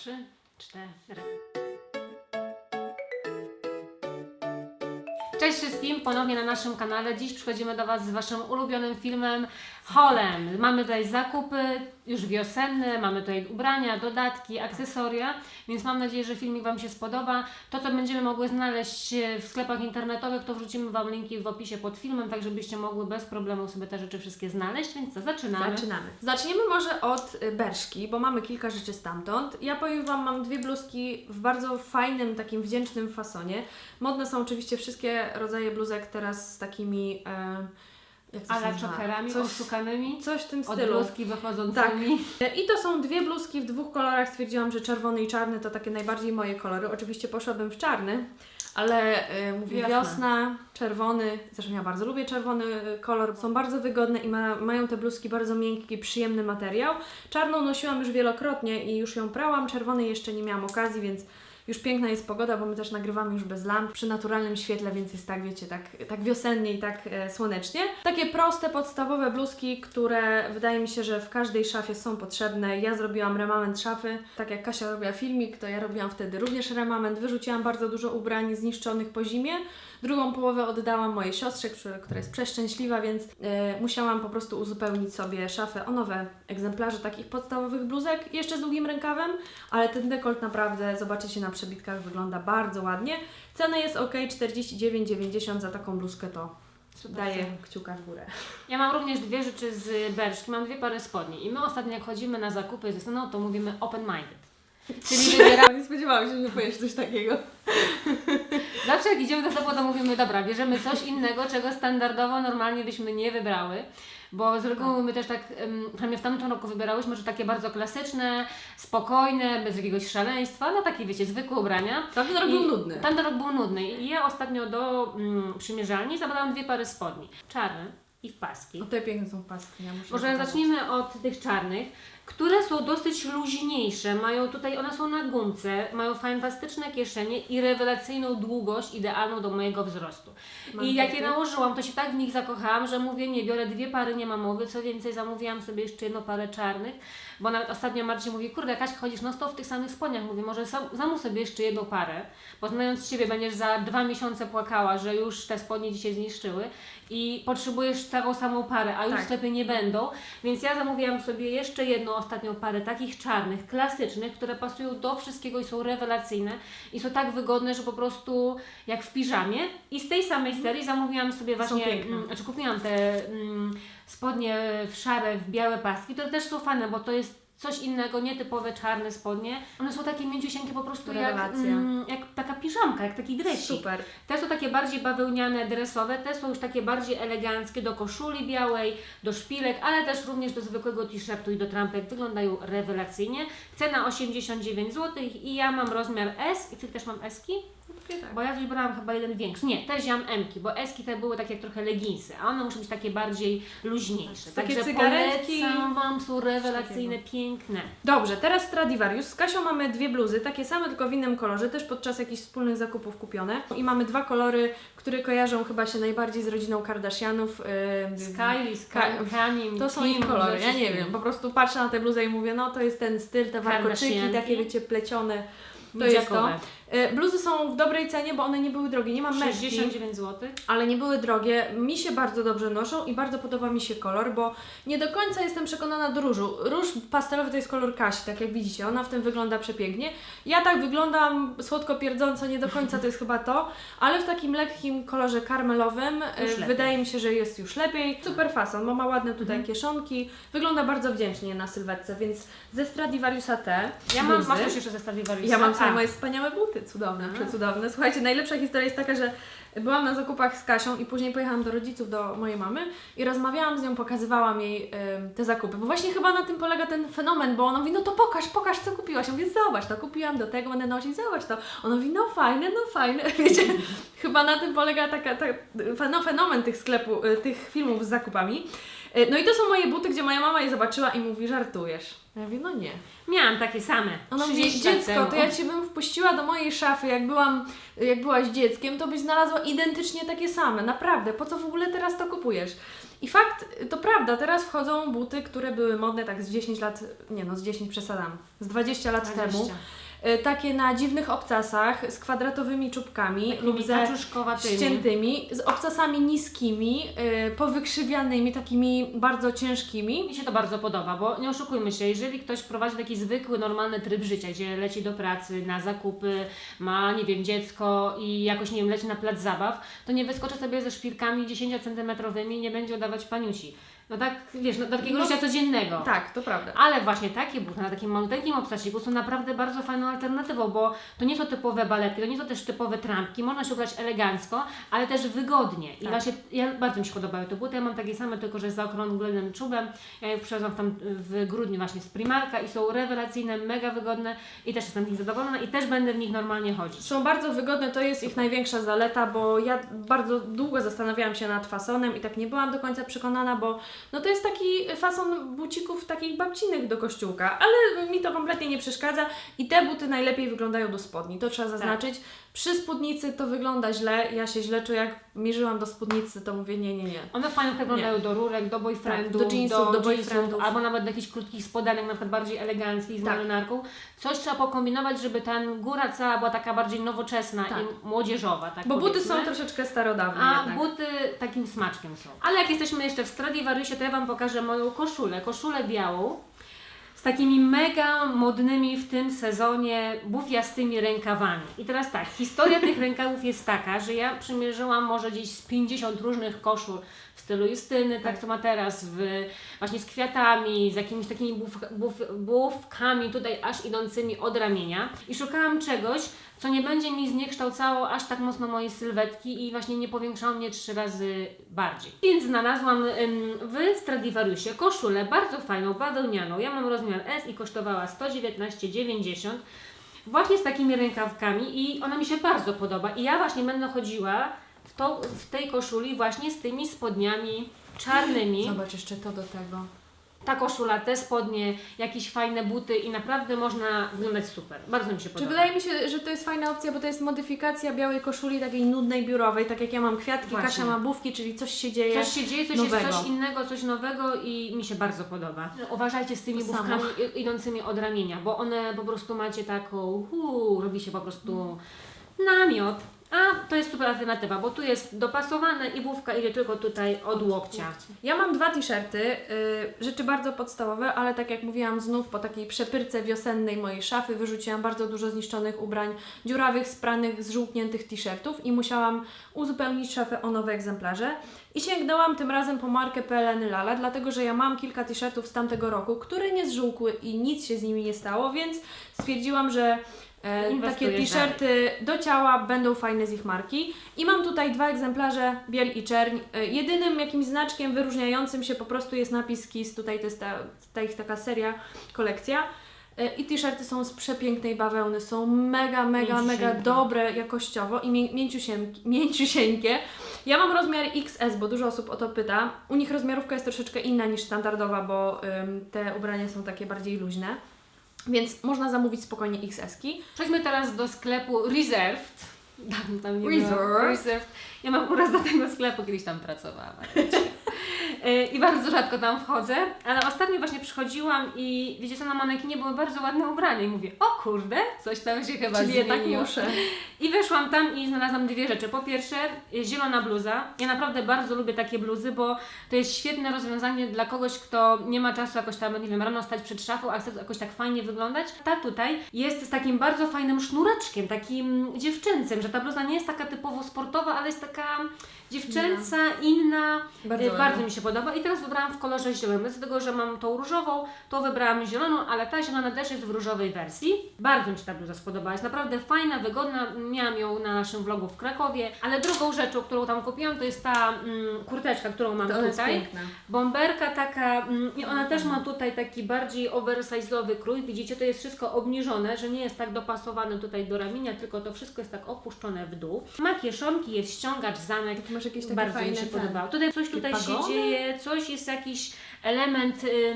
trzy, cztery. Cześć wszystkim, ponownie na naszym kanale. Dziś przychodzimy do Was z Waszym ulubionym filmem Holem. Mamy tutaj zakupy już wiosenne, mamy tutaj ubrania, dodatki, akcesoria, więc mam nadzieję, że filmik Wam się spodoba. To, co będziemy mogły znaleźć w sklepach internetowych, to wrzucimy Wam linki w opisie pod filmem, tak żebyście mogły bez problemu sobie te rzeczy wszystkie znaleźć, więc co, zaczynamy. Zaczynamy. Zaczniemy może od y, Berszki, bo mamy kilka rzeczy stamtąd. Ja powiem Wam, mam dwie bluzki w bardzo fajnym, takim wdzięcznym fasonie. Modne są oczywiście wszystkie rodzaje bluzek teraz z takimi... E, Ale czokerami Coś, oszukanymi, coś w tym od stylu. bluzki wychodzącymi. E, I to są dwie bluzki w dwóch kolorach. Stwierdziłam, że czerwony i czarny to takie najbardziej moje kolory. Oczywiście poszłabym w czarny, ale e, mówię Wiosna. wiosna. czerwony. Zresztą ja bardzo lubię czerwony e, kolor. Są bardzo wygodne i ma, mają te bluzki bardzo miękki, przyjemny materiał. Czarną nosiłam już wielokrotnie i już ją prałam. Czerwonej jeszcze nie miałam okazji, więc już piękna jest pogoda, bo my też nagrywamy już bez lamp, przy naturalnym świetle, więc jest tak, wiecie, tak, tak wiosennie i tak e, słonecznie. Takie proste, podstawowe bluzki, które wydaje mi się, że w każdej szafie są potrzebne. Ja zrobiłam remament szafy, tak jak Kasia robiła filmik, to ja robiłam wtedy również remament. Wyrzuciłam bardzo dużo ubrań zniszczonych po zimie. Drugą połowę oddałam mojej siostrze, która jest przeszczęśliwa, więc e, musiałam po prostu uzupełnić sobie szafę o nowe egzemplarze takich podstawowych bluzek, jeszcze z długim rękawem, ale ten dekolt naprawdę, zobaczycie na przebitkach, wygląda bardzo ładnie. Cena jest ok, 49,90 za taką bluzkę to Super. daję kciuka w górę. Ja mam również dwie rzeczy z Berszki, mam dwie pary spodni i my ostatnio jak chodzimy na zakupy ze Staną, to mówimy open-minded. Czyli wybieramy, Nie spodziewałam się, że powiesz coś takiego. zawsze jak idziemy do sklepu, to mówimy, dobra, bierzemy coś innego, czego standardowo normalnie byśmy nie wybrały. Bo z reguły my też tak, przynajmniej w tamtym roku wybierałyśmy, że takie bardzo klasyczne, spokojne, bez jakiegoś szaleństwa, no takie wiecie, zwykłe ubrania. Tamten rok I był nudny. Tamten rok był nudny i ja ostatnio do mm, przymierzalni zabrałam dwie pary spodni. Czarne i w paski. O, te piękne są paski, ja muszę Może pokazać. zacznijmy od tych czarnych, które są dosyć luźniejsze. Mają tutaj, one są na gumce, mają fantastyczne kieszenie i rewelacyjną długość, idealną do mojego wzrostu. Mam I jak je nałożyłam, to się tak w nich zakochałam, że mówię, nie, biorę dwie pary, nie ma mowy. Co więcej, zamówiłam sobie jeszcze jedną parę czarnych, bo nawet ostatnio Marcin mówi, kurde, Kaśka, chodzisz no w tych samych spodniach. Mówię, może sam, zamów sobie jeszcze jedną parę, bo znając Ciebie będziesz za dwa miesiące płakała, że już te spodnie dzisiaj zniszczyły i potrzebujesz taką samą parę, a już Tak. sklepy nie będą. Więc ja zamówiłam sobie jeszcze jedną ostatnią parę takich czarnych, klasycznych, które pasują do wszystkiego i są rewelacyjne i są tak wygodne, że po prostu jak w piżamie. I z tej samej serii zamówiłam sobie właśnie, mm, znaczy kupiłam te mm, spodnie w szare, w białe paski, które też są fajne, bo to jest coś innego, nietypowe czarne spodnie. One są takie mięciusieńkie po prostu jak, mm, jak taka piżamka, jak taki dresik. Super. Te są takie bardziej bawełniane, dresowe, te są już takie bardziej eleganckie do koszuli białej, do szpilek, ale też również do zwykłego t-shirtu i do trampek. Wyglądają rewelacyjnie. Cena 89 zł i ja mam rozmiar S i ty też mam S-ki? Tak. Bo ja wybrałam chyba jeden większy. Nie, też wziąłam M-ki, bo S-ki te były takie trochę leginsy, a one muszą być takie bardziej luźniejsze. Takie Także cygaretki. polecam Wam, są rewelacyjne, piękne. Dobrze, teraz Stradivarius. Z Kasią mamy dwie bluzy, takie same, tylko w innym kolorze, też podczas jakichś wspólnych zakupów kupione. I mamy dwa kolory, które kojarzą chyba się najbardziej z rodziną Kardashianów. Yy, Z Kylie, z Ka- To są Kim, ich kolory, ja nie wiem, po prostu patrzę na tę bluzę i mówię, no to jest ten styl, te warkoczyki, Kardashianki. takie wiecie, plecione. To jest to. Miedziakowe. E, Bluzy są w dobrej cenie, bo one nie były drogie, nie mam mężki. 69 zł. ale nie były drogie. Mi się bardzo dobrze noszą i bardzo podoba mi się kolor, bo nie do końca jestem przekonana do różu. Róż pastelowy to jest kolor Kasi, tak jak widzicie, ona w tym wygląda przepięknie. Ja tak wyglądam słodko pierdząco, nie do końca to jest chyba to, ale w takim lekkim kolorze karmelowym e, lepiej. wydaje mi się, że jest już lepiej. Super fason, bo ma ładne tutaj Mhm. kieszonki, wygląda bardzo wdzięcznie na sylwetce, więc ze Stradivariusa te Ja mam, bluzy. masz coś jeszcze ze Stradivariusa? Ja mam A, sobie moje wspaniałe buty, cudowne, przecudowne. Słuchajcie, najlepsza historia jest taka, że byłam na zakupach z Kasią i później pojechałam do rodziców, do mojej mamy i rozmawiałam z nią, pokazywałam jej ym, te zakupy. Bo właśnie chyba na tym polega ten fenomen, bo ona mówi, no to pokaż, pokaż co kupiłaś. Ja mówię, zobacz, to kupiłam do tego, będę nosić, zobacz to. Ona mówi, no fajne, no fajne. Wiecie, chyba na tym polega taka, ta, no, fenomen tych sklepów, y, tych filmów z zakupami. E, No i to są moje buty, gdzie moja mama je zobaczyła i mówi, żartujesz. Ja mówię, no nie. Miałam takie same. Ona mówi, 30 lat dziecko, to ja Cię bym wpuściła do mojej szafy, jak byłam, jak byłaś dzieckiem, to byś znalazła identycznie takie same. Naprawdę, po co w ogóle teraz to kupujesz? I fakt, to prawda, teraz wchodzą buty, które były modne tak z 10 lat, nie no, z 10 przesadam, z 20 lat 20. temu. E, Takie na dziwnych obcasach, z kwadratowymi czubkami Takimi lub ze ściętymi, z obcasami niskimi, y, powykrzywianymi, takimi bardzo ciężkimi. Mi się to bardzo podoba, bo nie oszukujmy się, jeżeli ktoś prowadzi taki zwykły, normalny tryb życia, gdzie leci do pracy, na zakupy, ma, nie wiem, dziecko i jakoś, nie wiem, leci na plac zabaw, to nie wyskoczy sobie ze szpilkami 10-centymetrowymi i nie będzie udawać paniusi. No tak, wiesz, no, do takiego No, życia codziennego. Tak, to prawda. Ale właśnie takie buty na takim maluteńkim obcasiku są naprawdę bardzo fajną alternatywą, bo to nie są typowe baletki, to nie są też typowe trampki, można się ubrać elegancko, ale też wygodnie. I Tak. właśnie ja, bardzo mi się podobały te buty, ja mam takie same, tylko że z zaokrąglonym czubem. Ja je przywiozłam tam w grudniu właśnie z Primarka i są rewelacyjne, mega wygodne i też jestem z nich zadowolona i też będę w nich normalnie chodzić. Są bardzo wygodne, to jest ich największa zaleta, bo ja bardzo długo zastanawiałam się nad fasonem i tak nie byłam do końca przekonana, bo no to jest taki fason bucików takich babcinych do kościółka, ale mi to kompletnie nie przeszkadza i te buty najlepiej wyglądają do spodni, to trzeba zaznaczyć. Przy spódnicy to wygląda źle, ja się źle czuję, jak mierzyłam do spódnicy, to mówię nie, nie, nie. One fajnie wyglądają do rurek, do boyfriendów, Tak, do jeansów, do boyfriendów. albo nawet do jakichś krótkich spodenek, na przykład bardziej eleganckich z Tak. marynarką. Coś trzeba pokombinować, żeby ta góra cała była taka bardziej nowoczesna Tak. i młodzieżowa, tak Bo buty powiedzmy. są troszeczkę starodawne A jednak. buty takim smaczkiem są. Ale jak jesteśmy jeszcze w Stradivariusie, to ja Wam pokażę moją koszulę. Koszulę białą z takimi mega modnymi w tym sezonie bufiastymi rękawami. I teraz tak, historia tych rękawów jest taka, że ja przymierzyłam może gdzieś z 50 różnych koszul w stylu Justyny, tak co ma teraz, w, właśnie z kwiatami, z jakimiś takimi buf, buf, bufkami tutaj aż idącymi od ramienia. I szukałam czegoś, co nie będzie mi zniekształcało aż tak mocno mojej sylwetki i właśnie nie powiększało mnie trzy razy bardziej. Więc znalazłam w Stradivariusie koszulę bardzo fajną, bawełnianą. Ja mam rozmiar S i kosztowała 119,90 właśnie z takimi rękawkami i ona mi się bardzo podoba i ja właśnie będę chodziła w, to, w tej koszuli właśnie z tymi spodniami czarnymi. Zobacz jeszcze to do tego. Ta koszula, te spodnie, jakieś fajne buty i naprawdę można wyglądać super. Bardzo mi się Czy podoba. wydaje mi się, że to jest fajna opcja, bo to jest modyfikacja białej koszuli takiej nudnej, biurowej, tak jak ja mam kwiatki, Właśnie. Kasia ma bufki, czyli coś się dzieje. Coś się dzieje, coś nowego. jest coś innego, coś nowego i mi się bardzo podoba. Uważajcie z tymi To samo. bufkami idącymi od ramienia, bo one po prostu macie taką, hu, robi się po prostu namiot. A to jest super alternatywa, bo tu jest dopasowane i bufka idzie tylko tutaj od łokcia. Ja mam dwa t-shirty, y, rzeczy bardzo podstawowe, ale tak jak mówiłam znów po takiej przepyrce wiosennej mojej szafy wyrzuciłam bardzo dużo zniszczonych ubrań, dziurawych, spranych, zżółkniętych t-shirtów i musiałam uzupełnić szafę o nowe egzemplarze. I sięgnęłam tym razem po markę PLN Lala, dlatego że ja mam kilka t-shirtów z tamtego roku, które nie zżółkły i nic się z nimi nie stało, więc stwierdziłam, że e, takie t-shirty do ciała będą fajne z ich marki. I mam tutaj dwa egzemplarze, biel i czerń. E, Jedynym jakimś znaczkiem wyróżniającym się po prostu jest napis KISS, tutaj to jest ta, ta ich taka seria, kolekcja. E, I t-shirty są z przepięknej bawełny, są mega, mega, mega dobre jakościowo i mię- mięciusieńkie, mięciusieńkie. Ja mam rozmiar XS, bo dużo osób o to pyta. U nich rozmiarówka jest troszeczkę inna niż standardowa, bo ym, te ubrania są takie bardziej luźne. Więc można zamówić spokojnie XS-ki. Przejdźmy teraz do sklepu Reserved. Tam, tam nie Reserved. Było. Reserved. Ja mam uraz do tego sklepu, kiedyś tam pracowałam. E, I bardzo rzadko tam wchodzę, ale ostatnio właśnie przychodziłam i wiecie co, na manekinie były bardzo ładne ubrania i mówię, o kurde, coś tam się chyba Czyli jednak zmieniło. muszę. I weszłam tam i znalazłam dwie rzeczy. Po pierwsze, zielona bluza. Ja naprawdę bardzo lubię takie bluzy, bo to jest świetne rozwiązanie dla kogoś, kto nie ma czasu jakoś tam, nie wiem, rano stać przed szafą, a chce jakoś tak fajnie wyglądać. Ta tutaj jest z takim bardzo fajnym sznureczkiem, takim dziewczęcym, że ta bluza nie jest taka typowo sportowa, ale jest taka dziewczęca, inna. Bardzo Y, bardzo mi się podoba. I teraz wybrałam w kolorze zielonym. Z tego, że mam tą różową, to wybrałam zieloną, ale ta zielona też jest w różowej wersji. Bardzo mi się ta bluza spodobała. Jest naprawdę fajna, wygodna. Miałam ją na naszym vlogu w Krakowie. Ale drugą rzeczą, którą tam kupiłam, to jest ta mm, kurteczka, którą mam To ona jest tutaj. piękna. Bomberka taka, mm, i ona też ma tutaj taki bardziej oversize'owy krój. Widzicie, to jest wszystko obniżone, że nie jest tak dopasowane tutaj do ramienia, tylko to wszystko jest tak opuszczone w dół. Ma kieszonki, jest ściągacz, zamek. Masz jakieś takie Bardzo fajne mi się podobało. Tutaj coś tutaj się dzieje coś, jest jakiś element y,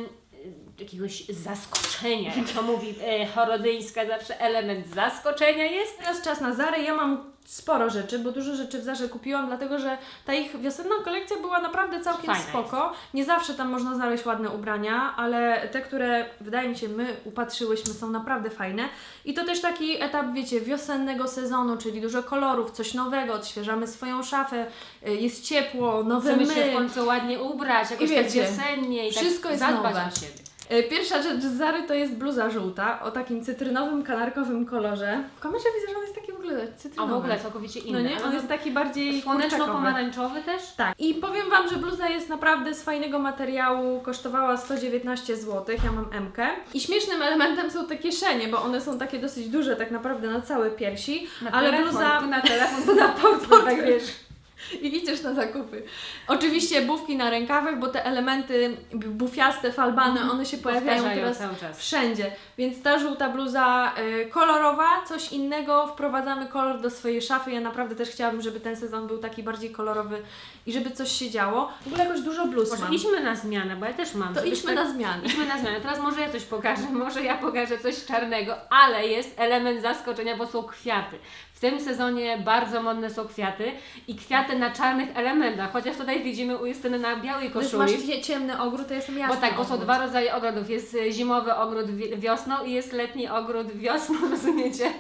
jakiegoś zaskoczenia, jak to mówi y, Chorodyńska zawsze, element zaskoczenia jest. Teraz czas na Zary. Ja mam sporo rzeczy, bo dużo rzeczy w Zarze kupiłam, dlatego że ta ich wiosenna kolekcja była naprawdę całkiem Fajna spoko. Nie zawsze tam można znaleźć ładne ubrania, ale te, które wydaje mi się my upatrzyłyśmy są naprawdę fajne. I to też taki etap, wiecie, wiosennego sezonu, czyli dużo kolorów, coś nowego, odświeżamy swoją szafę, y, jest ciepło, nowe Chcemy my. się w końcu ładnie ubrać, jakoś I tak wiecie, wiosennie i wszystko tak jest zadbać nowe. o siebie. Y, Pierwsza rzecz z Zary to jest bluza żółta o takim cytrynowym, kanarkowym kolorze. W kamerze widzę, że on jest taki w ogóle A cytrynowy. w ogóle całkowicie inny. No nie? On jest taki bardziej. Słoneczno-pomarańczowy też? Tak. I powiem Wam, że bluza jest naprawdę z fajnego materiału, kosztowała 119 zł, ja mam M. -kę. I śmiesznym elementem są te kieszenie, bo one są takie dosyć duże tak naprawdę na całe piersi, Na ale telefon, bluza... na telefon, tu na portfel, tak wiesz. I idziesz na zakupy. Oczywiście bufki na rękawach, bo te elementy bufiaste, falbany, one się pojawiają teraz wszędzie. Więc ta żółta bluza y, kolorowa, coś innego, wprowadzamy kolor do swojej szafy. Ja naprawdę też chciałabym, żeby ten sezon był taki bardziej kolorowy i żeby coś się działo. W ogóle jakoś dużo bluz Może mam. idźmy na zmianę, bo ja też mam. To idźmy tak- na zmiany. Idźmy na zmianę. Teraz może ja coś pokażę, może ja pokażę coś czarnego, ale jest element zaskoczenia, bo są kwiaty. W tym sezonie bardzo modne są kwiaty i kwiaty na czarnych elementach, chociaż tutaj widzimy u Justyny na białej koszuli. masz cie- ciemny ogród, to jestem jasna. Bo tak, bo są dwa rodzaje ogrodów. Jest e, zimowy ogród wi- wiosną i jest letni ogród wiosną, rozumiecie?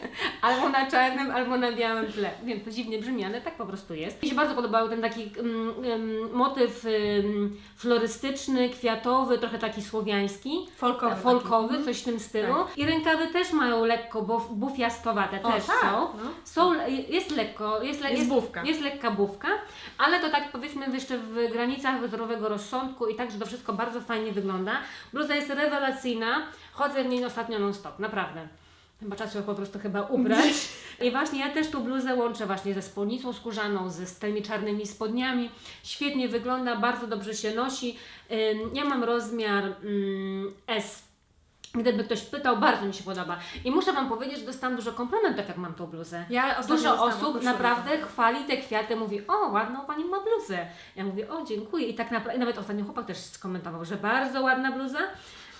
Albo na czarnym, albo na białym tle. Wiem, to dziwnie brzmi, ale tak po prostu jest. Mi się bardzo podobał ten taki mm, mm, motyw mm, florystyczny, kwiatowy, trochę taki słowiański. Folkowy. Folkowy, taki. coś w tym stylu. I rękawy też mają lekko buf, bufiastowate, O, też tak, są. no. Są, jest lekko, jest, le, Jest bufka. jest lekka bufka, ale to tak powiedzmy jeszcze w granicach zdrowego rozsądku i tak, że to wszystko bardzo fajnie wygląda. Bluza jest rewelacyjna, chodzę w niej ostatnio non stop, naprawdę. Chyba czas ją po prostu chyba ubrać. I właśnie ja też tą bluzę łączę właśnie ze spódnicą skórzaną, z tymi czarnymi spodniami. Świetnie wygląda, bardzo dobrze się nosi. Ja mam rozmiar ym, S. Gdyby ktoś pytał, bardzo mi się podoba. I muszę Wam powiedzieć, że dostałam dużo komplementów, jak mam tą bluzę. Ja Dużo osób naprawdę chwali te kwiaty, mówi, o ładną Pani ma bluzę. Ja mówię, o dziękuję. I tak naprawdę, nawet ostatnio chłopak też skomentował, że bardzo ładna bluza.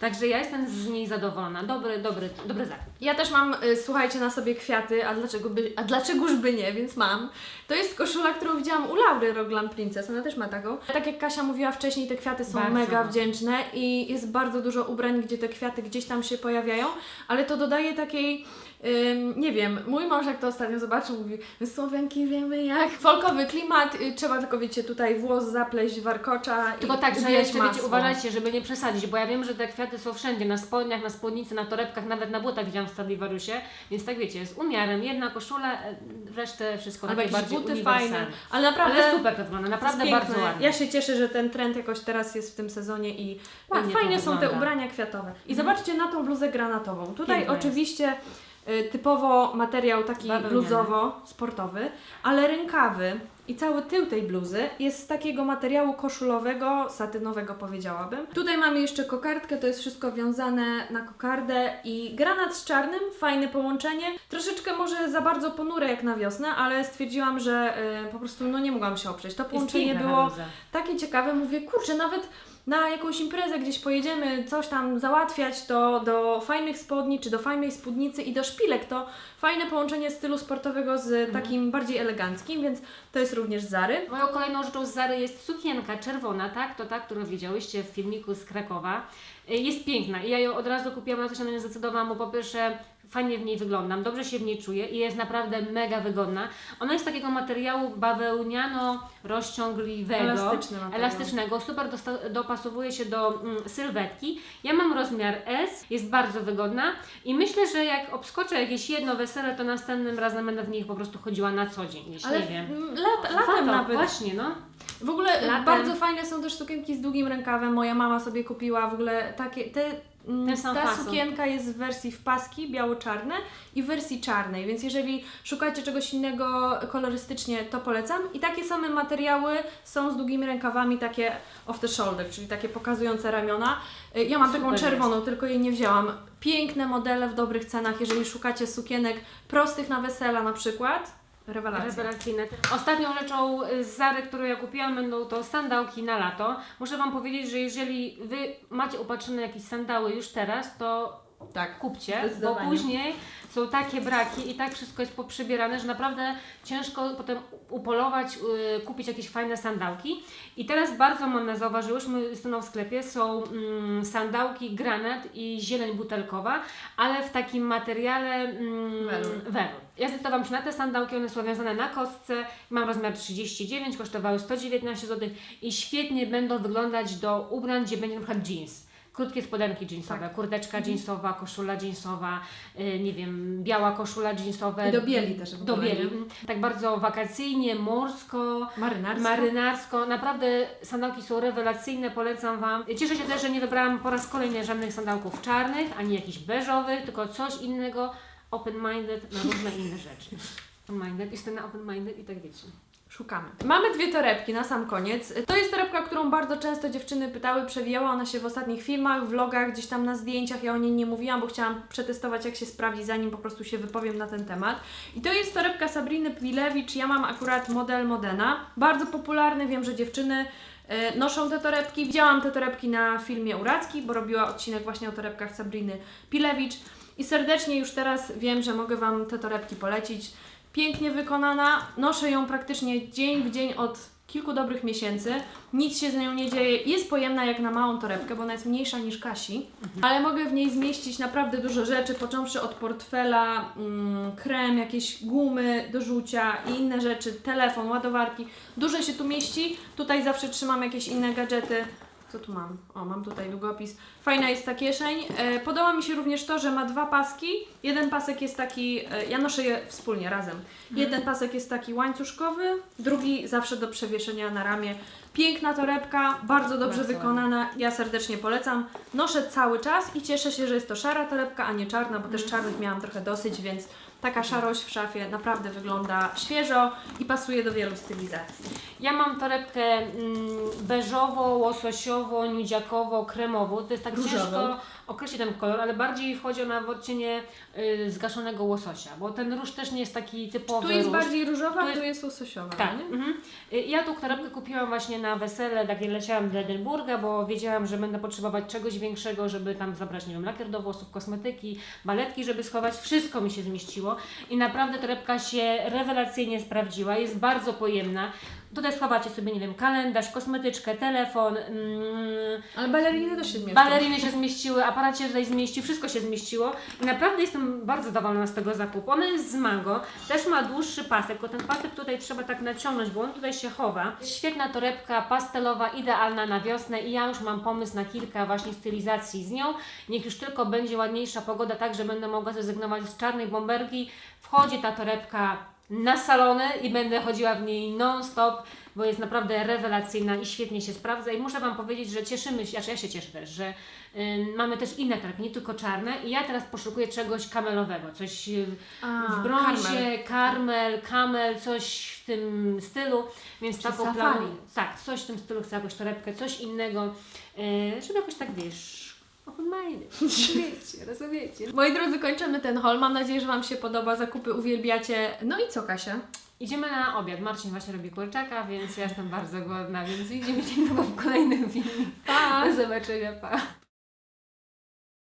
Także ja jestem z niej zadowolona. Dobry, dobry, dobry zakup. Ja też mam, y, słuchajcie, na sobie kwiaty, a dlaczego by, a dlaczegoż by nie, więc mam. To jest koszula, którą widziałam u Laury Roglan Princess, ona też ma taką. Tak jak Kasia mówiła wcześniej, te kwiaty są Bardzo. mega wdzięczne i jest bardzo dużo ubrań, gdzie te kwiaty gdzieś tam się pojawiają, ale to dodaje takiej, ym, nie wiem, mój mąż jak to ostatnio zobaczył, mówi, my Słowianki wiemy jak. Folkowy klimat, y, trzeba tylko, wiecie, tutaj włos zapleść, warkocza Tylko i tak, że jeszcze wiecie, uważajcie, żeby nie przesadzić, bo ja wiem, że te kwiaty są wszędzie, na spodniach, na spódnicy, na torebkach, nawet na butach widziałam w Stradivariusie, więc tak wiecie, z umiarem, jedna koszula, e, resztę wszystko Albo takie jakieś bardziej buty uniwersalne. fajne, ale naprawdę... Ale super to wygląda, naprawdę jest bardzo piękne. ładnie. Ja się cieszę, że ten trend jakoś teraz jest w tym sezonie i Ładnie to fajnie są te wygląda. ubrania kwiatowe. I Mhm. zobaczcie na tą bluzę granatową. Tutaj Piękna jest. oczywiście typowo materiał taki bluzowo-sportowy, ale rękawy i cały tył tej bluzy jest z takiego materiału koszulowego, satynowego powiedziałabym. Tutaj mamy jeszcze kokardkę, to jest wszystko wiązane na kokardę i granat z czarnym, fajne połączenie. Troszeczkę może za bardzo ponure jak na wiosnę, ale stwierdziłam, że y, po prostu no nie mogłam się oprzeć. To połączenie było takie ciekawe, mówię, kurczę, nawet na jakąś imprezę gdzieś pojedziemy, coś tam załatwiać, to do fajnych spodni, czy do fajnej spódnicy i do szpilek, to fajne połączenie stylu sportowego z Mhm. takim bardziej eleganckim, więc to jest również Zary. Moją kolejną rzeczą z Zary jest sukienka czerwona, tak? To ta, którą widziałyście w filmiku z Krakowa. Y, Jest piękna i ja ją od razu kupiłam, na to się na nią zdecydowałam, bo po pierwsze fajnie w niej wyglądam, dobrze się w niej czuję i jest naprawdę mega wygodna. Ona jest takiego materiału bawełniano-rozciągliwego. Elastyczny materiał. elastycznego, super dopasowuje się do mm, sylwetki. Ja mam rozmiar S, jest bardzo wygodna i myślę, że jak obskoczę jakieś jedno wesele, to następnym razem będę w nich po prostu chodziła na co dzień, jeśli Ale nie wiem. mm, lat, latem nawet. Właśnie, no. W ogóle Latem. bardzo fajne są też sukienki z długim rękawem. Moja mama sobie kupiła w ogóle takie. Te, Ten sam ta fason. sukienka jest w wersji w paski biało-czarne i w wersji czarnej, więc jeżeli szukacie czegoś innego kolorystycznie, to polecam. I takie same materiały są z długimi rękawami, takie off the shoulder, czyli takie pokazujące ramiona. Y, Ja mam taką Super czerwoną, tylko jej nie wzięłam. Piękne modele w dobrych cenach, jeżeli szukacie sukienek prostych na wesela na przykład. Rewelacja. Rewelacyjne. Ostatnią rzeczą y, z Zary, którą ja kupiłam, będą to sandałki na lato. Muszę Wam powiedzieć, że jeżeli Wy macie upatrzone jakieś sandały już teraz, to Tak. kupcie, bo później są takie braki i tak wszystko jest poprzybierane, że naprawdę ciężko potem upolować, y, kupić jakieś fajne sandałki. I teraz bardzo modne, zauważyłyśmy, jest w sklepie, są mm, sandałki granat i zieleń butelkowa, ale w takim materiale mm, Welur. welur. Ja zdecydowałam się na te sandałki, one są wiązane na kostce, mam rozmiar 39, kosztowały 119 zł i świetnie będą wyglądać do ubrań, gdzie będzie przykład jeans. Krótkie spodenki jeansowe, Tak. kurteczka jeansowa, koszula jeansowa, y, nie wiem, biała koszula jeansowa. I do bieli też w Do bieli. Tak bardzo wakacyjnie, morsko, Marynarsko. marynarsko. Naprawdę sandałki są rewelacyjne, polecam Wam. Cieszę się też, że nie wybrałam po raz kolejny żadnych sandałków czarnych, ani jakichś beżowych, tylko coś innego, open-minded na różne inne rzeczy. Open-minded, jestem na open-minded i tak wiecie. Szukamy. Mamy dwie torebki na sam koniec. To jest torebka, którą bardzo często dziewczyny pytały, przewijała ona się w ostatnich filmach, vlogach, gdzieś tam na zdjęciach. Ja o niej nie mówiłam, bo chciałam przetestować, jak się sprawdzi, zanim po prostu się wypowiem na ten temat. I to jest torebka Sabriny Pilewicz. Ja mam akurat model Modena. Bardzo popularny, wiem, że dziewczyny e, noszą te torebki. Widziałam te torebki na filmie Uracki, bo robiła odcinek właśnie o torebkach Sabriny Pilewicz. I serdecznie już teraz wiem, że mogę Wam te torebki polecić. Pięknie wykonana, noszę ją praktycznie dzień w dzień od kilku dobrych miesięcy. Nic się z nią nie dzieje. Jest pojemna jak na małą torebkę, bo ona jest mniejsza niż Kasi, ale mogę w niej zmieścić naprawdę dużo rzeczy, począwszy od portfela, mm, krem, jakieś gumy do rzucia i inne rzeczy, telefon, ładowarki. Dużo się tu mieści. Tutaj zawsze trzymam jakieś inne gadżety. Co tu mam? O, mam tutaj długopis. Fajna jest ta kieszeń. E, podoba mi się również to, że ma dwa paski. Jeden pasek jest taki, e, ja noszę je wspólnie, razem. Jeden pasek jest taki łańcuszkowy, drugi zawsze do przewieszenia na ramię. Piękna torebka, bardzo dobrze Bardzo wykonana. Ja serdecznie polecam. Noszę cały czas i cieszę się, że jest to szara torebka, a nie czarna, bo też czarnych miałam trochę dosyć, więc taka szarość w szafie naprawdę wygląda świeżo i pasuje do wielu stylizacji. Ja mam torebkę mm, beżowo, łososiowo, nudziakowo, kremową. To jest tak Różową. ciężko określić ten kolor, ale bardziej wchodzi ona w odcienie y, zgaszonego łososia, bo ten róż też nie jest taki typowy Tu jest róż. bardziej różowa, Tu tu jest- jest, łososiowa. Tak. nie? Mhm. Y, Ja tą torebkę kupiłam właśnie na wesele, takie leciałam do Edynburga, bo wiedziałam, że będę potrzebować czegoś większego, żeby tam zabrać, nie wiem, lakier do włosów, kosmetyki, baletki, żeby schować. Wszystko mi się zmieściło i naprawdę torebka się rewelacyjnie sprawdziła, jest bardzo pojemna. Tutaj schowacie sobie, nie wiem, kalendarz, kosmetyczkę, telefon, mm, Ale baleriny też się zmieszczą. Baleriny się zmieściły, aparat się tutaj zmieścił, wszystko się zmieściło i naprawdę jestem bardzo zadowolona z tego zakupu. Ona jest z Mango, też ma dłuższy pasek, bo ten pasek tutaj trzeba tak naciągnąć, bo on tutaj się chowa. Świetna torebka pastelowa, idealna na wiosnę i ja już mam pomysł na kilka właśnie stylizacji z nią. Niech już tylko będzie ładniejsza pogoda, tak, że będę mogła zrezygnować z czarnej bomberki. Wchodzi ta torebka na salony i będę chodziła w niej non-stop, bo jest naprawdę rewelacyjna i świetnie się sprawdza. I muszę Wam powiedzieć, że cieszymy się, znaczy ja się cieszę też, że y, mamy też inne torebki, nie tylko czarne. I ja teraz poszukuję czegoś kamelowego, coś y, A, w brązie, karmel. karmel, kamel, coś w tym stylu. Więc Czy taką safari. planuję. Tak, coś w tym stylu, chcę jakąś torebkę, coś innego, y, żeby jakoś tak wiesz. Open minded. Rozumiecie, rozumiecie. Moi drodzy, kończymy ten haul. Mam nadzieję, że Wam się podoba. Zakupy uwielbiacie. No i co, Kasia? Idziemy na obiad. Marcin właśnie robi kurczaka, więc ja jestem bardzo głodna, więc widzimy się w kolejnym filmie. Pa! Do zobaczenia, pa!